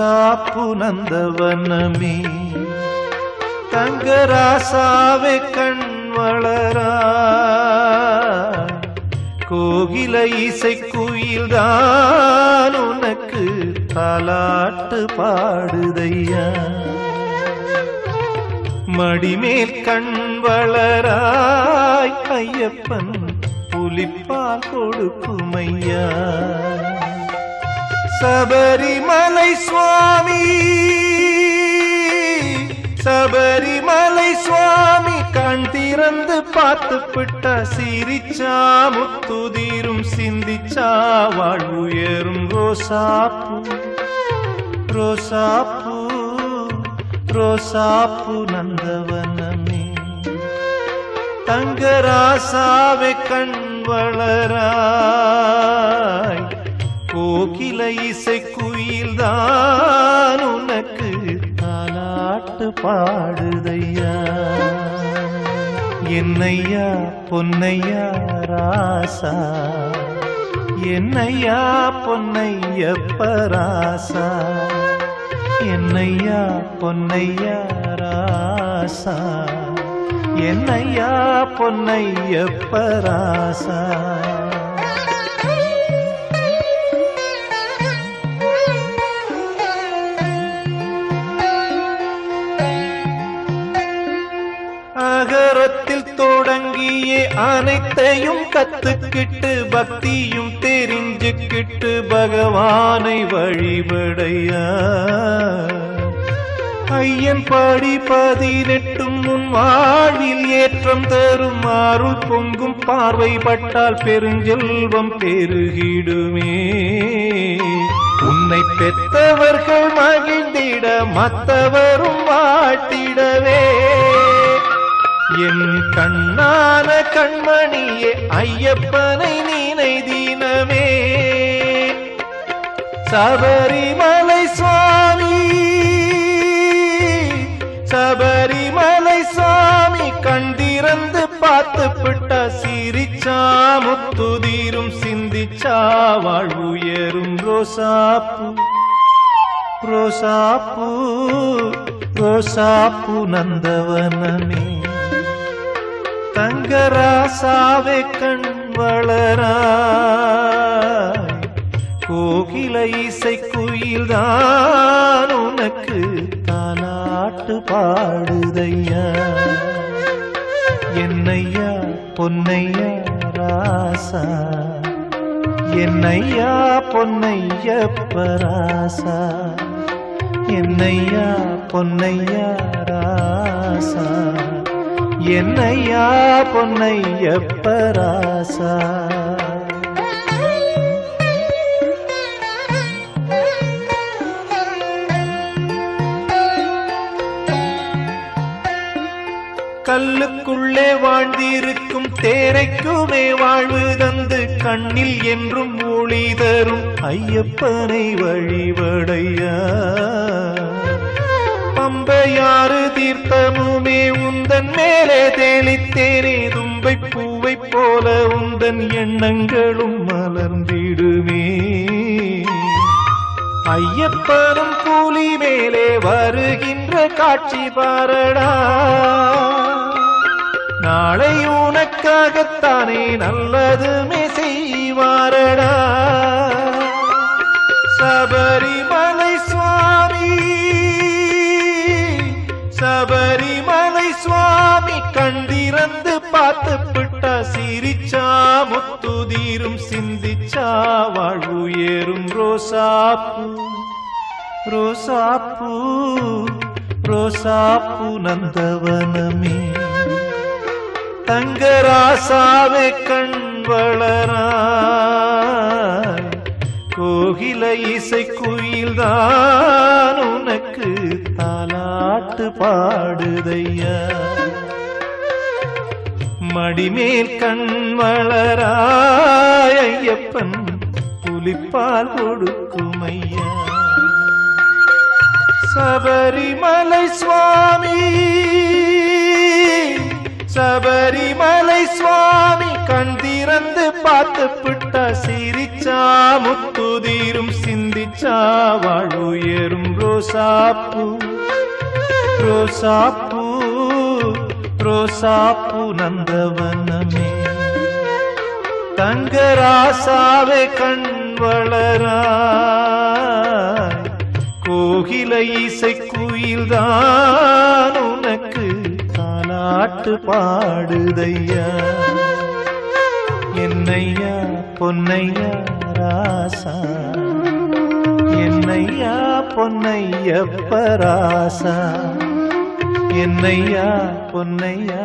ரோசாப்பு நந்தவனமே. தங்கராசாவே கண் வளரா. கோகில இசை குயில்தான் உனக்கு தாலாட்டு பாடுதையா. மடிமேல் கண் வளராய் ஐயப்பன் புலிப்பால் கொடுக்குமையா. சபரிமலை சுவாமி சபரிமலை சுவாமி கண் திறந்து பார்த்து விட்டா சிரிச்சா முத்துதீரும் சிந்திச்சா வாழ்வுயரும் ரோசாப்பு ரோசாப்பு ரோசாப்பு நந்தவனமே. தங்கராசாவை கண் வளராய் கோகில இசை குயில்தான் உனக்கு தாலாட்டு பாடுதையா. என்னையா பொன்னையா ராசா. என்னையா பொன்னையப்பராசா என்னையா பொன்னையா ராசா. என்னையா பொன்னையப்பராசா அகரத்தில் தொடங்கிய அனைத்தையும் கத்துக்கிட்டு பக்தியும் தெரிஞ்சுக்கிட்டு பகவானை வழிபடையா. ஐயன் பாடி பதினெட்டும் உன் வாழ்வில் ஏற்றம் தரும் அருள் பொங்கும் பார்வைப்பட்டால் பெருஞ்செல்வம் பெருகிடுமே. உன்னை பெற்றவர்கள் மகிழ்ந்திட மற்றவரும் வாட்டிடவே. என் கண்ணான கண்மணியே ஐயப்பனை நீனை தினமே. சபரிமலை சுவாமி சபரிமலை சுவாமி கண்டிறந்து பார்த்து விட்ட சிரிச்சா முத்துதீரும் சிந்திச்சா வாழ்வுயரும் ரோசாப்பு. ரோசாப்பு ரோசாப்பு நந்தவனமே. தங்கராசாவே கண் வளராய் கோகில இசை குயில்தான் உனக்கு தாலாட்டு பாடுதையா. என்னையா பொன்னையா ராசா. என்னையா பொன்னையப்பராசா என்னையா பொன்னையா ராசா. என்னையா பொன்னையப்பராசா? கல்லுக்குள்ளே வாழ்ந்திருக்கும் தேரைக்குமே வாழ்வு தந்து கண்ணில் என்றும் ஒளி தரும் ஐயப்பனை வழிபடையா? பம்பையாறு தீர்த்தமுமே உந்தன் மேலே தெளித்தேனே தும்பை பூவை போல உந்தன் எண்ணங்களும் மலர்ந்திடுமே. ஐயப்பனும் கூலி மேலே வருகின்ற காட்சி பாரடா. நாளை உனக்காகத்தானே நல்லதுமே செய்வாரடா. சபரி கண்டிறந்து பார்த்து விட்டா சிரிச்சா முத்துதீரும் சிந்திச்சா வாழ்வுயரும் ரோசாப்பூ. ரோசாப்பூ ரோசாப்பூ நந்தவனமே. தங்கராசாவே கண் வளராய். கோகில இசை குயில்தான் உனக்கு தாலாட்டு பாடுதையா. மடிமேல் கண் வளராய் புலிப்பால் கொடுக்குமையா. சபரிமலை சுவாமி சபரிமலை சுவாமி கண் திறந்து பார்த்து விட்ட சிரிச்சா முத்துதீரும் சிந்திச்சா வாழ்வுயரும் ரோசாப்பு ரோசாப்பு ரோசாப்பு நந்தவனமே. தங்கராசாவே கண் வளராய். கோகில இசை குயில்தான் உனக்கு தாலாட்டு பாடுதையா. என்னையா பொன்னையா ராசா. என்னையா பொன்னையப்ப ராசா. என்னையா பொன்னையா?